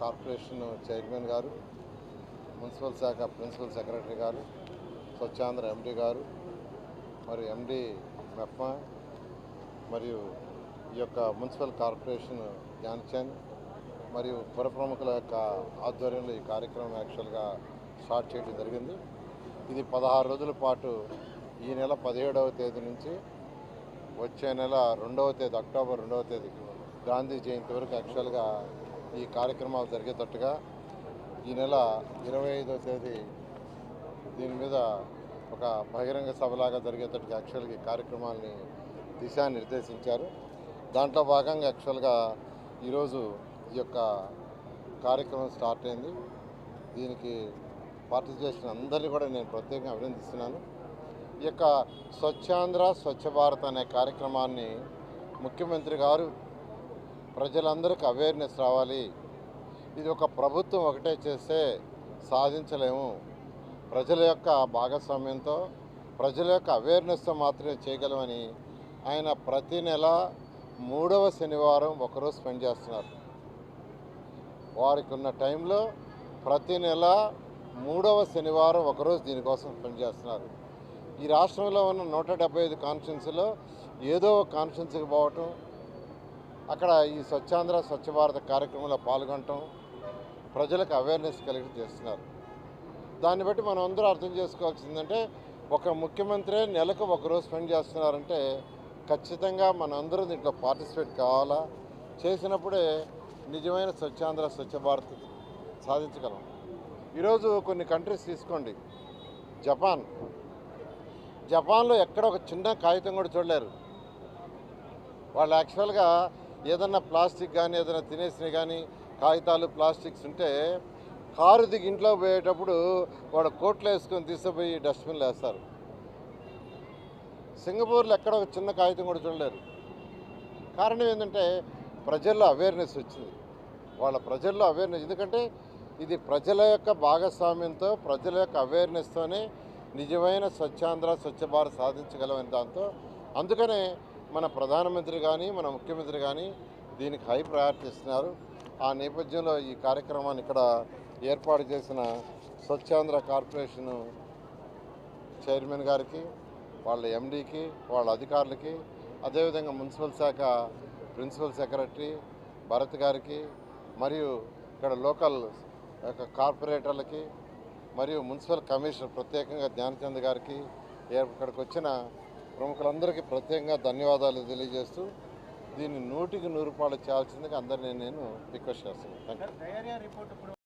Corporation chairman గారు municipal శాఖ principal secretary గారు స్వచ్ఛాంధ్ర ఎండి గారు మరి ఎండి మెఫ్మా మరియు ఈ యొక్క మున్సిపల్ కార్పొరేషన్ ధ్యాన్చంద్ మరియు పుర ప్రముఖుల యొక్క ఆధ్వర్యంలో ఈ కార్యక్రమం యాక్చువల్గా స్టార్ట్ చేయడం జరిగింది. ఇది పదహారు రోజుల పాటు ఈ నెల పదిహేడవ తేదీ నుంచి వచ్చే నెల రెండవ తేదీ అక్టోబర్ రెండవ తేదీ గాంధీ జయంతి వరకు యాక్చువల్గా ఈ కార్యక్రమాలు జరిగేటట్టుగా ఈ నెల ఇరవై ఐదవ తేదీ దీని మీద ఒక బహిరంగ సభలాగా జరిగేటట్టుగా యాక్చువల్గా ఈ కార్యక్రమాల్ని దిశానిర్దేశించారు. దాంట్లో భాగంగా యాక్చువల్గా ఈరోజు ఈ యొక్క కార్యక్రమం స్టార్ట్ అయింది. దీనికి పార్టిసిపేషన్ అందరినీ కూడా నేను ప్రత్యేకంగా అభినందిస్తున్నాను. ఈ యొక్క స్వచ్ఛాంధ్ర స్వచ్ఛ భారత్ అనే కార్యక్రమాన్ని ముఖ్యమంత్రి గారు ప్రజలందరికీ అవేర్నెస్ రావాలి. ఇది ఒక ప్రభుత్వం ఒకటే చేస్తే సాధించలేము. ప్రజల యొక్క భాగస్వామ్యంతో ప్రజల యొక్క అవేర్నెస్తో మాత్రమే చేయగలమని ఆయన ప్రతి నెల మూడవ శనివారం ఒకరోజు స్పెండ్ చేస్తున్నారు. వారికి ఉన్న టైంలో ప్రతి నెల మూడవ శనివారం ఒకరోజు దీనికోసం స్పెండ్ చేస్తున్నారు. ఈ రాష్ట్రంలో ఉన్న నూట డెబ్బై ఐదు కాన్స్టిట్యున్సీలో ఏదో ఒక కాన్ఫరెన్స్కి పోవటం అక్కడ ఈ స్వచ్ఛాంధ్ర స్వచ్ఛ భారత్ కార్యక్రమంలో పాల్గొనటం ప్రజలకు అవేర్నెస్ కలెక్ట్ చేస్తున్నారు. దాన్ని బట్టి మనం అందరూ అర్థం చేసుకోవాల్సిందంటే ఒక ముఖ్యమంత్రి నెలకు ఒకరోజు స్పెండ్ చేస్తున్నారంటే ఖచ్చితంగా మనందరూ దీంట్లో పార్టిసిపేట్ కావాలా? చేసినప్పుడే నిజమైన స్వచ్ఛాంధ్ర స్వచ్ఛ భారత్ సాధించగలం. ఈరోజు కొన్ని కంట్రీస్ తీసుకోండి. జపాన్. జపాన్లో ఎక్కడ ఒక చిన్న కాగితం కూడా చూడలేరు. వాళ్ళు యాక్చువల్గా ఏదన్నా ప్లాస్టిక్ కానీ ఏదైనా తినేసినవి కానీ కాగితాలు ప్లాస్టిక్స్ ఉంటే కారు దిగి ఇంట్లో పోయేటప్పుడు వాడు కోట్లు వేసుకొని తీసుకుపోయి డస్ట్బిన్లు వేస్తారు. సింగపూర్లో ఎక్కడ ఒక చిన్న కాగితం కూడా చూడలేరు. కారణం ఏంటంటే ప్రజల్లో అవేర్నెస్ వచ్చింది. వాళ్ళ ప్రజల్లో అవేర్నెస్ ఎందుకంటే ఇది ప్రజల యొక్క భాగస్వామ్యంతో ప్రజల యొక్క అవేర్నెస్తోనే నిజమైన స్వచ్ఛాంధ్ర స్వచ్ఛ భారత్ సాధించగలమని దాంతో. అందుకనే మన ప్రధానమంత్రి కానీ మన ముఖ్యమంత్రి కానీ దీనికి హై ప్రయారిటీ ఇస్తున్నారు. ఆ నేపథ్యంలో ఈ కార్యక్రమాన్ని ఇక్కడ ఏర్పాటు చేసిన స్వచ్ఛాంధ్ర కార్పొరేషన్ చైర్మన్ గారికి వాళ్ళ ఎండీకి వాళ్ళ అధికారులకి అదేవిధంగా మున్సిపల్ శాఖ ప్రిన్సిపల్ సెక్రటరీ భరత్ గారికి మరియు ఇక్కడ లోకల్ యొక్క కార్పొరేటర్లకి మరియు మున్సిపల్ కమిషనర్ ప్రత్యేకంగా ధ్యానచంద్ గారికి ఇక్కడికి వచ్చిన ప్రముఖులందరికీ ప్రత్యేకంగా ధన్యవాదాలు తెలియజేస్తూ దీన్ని నూటికి నూరు రూపాయలు చేయాల్సిందిగా అందరినీ నేను రిక్వెస్ట్ చేస్తున్నాను.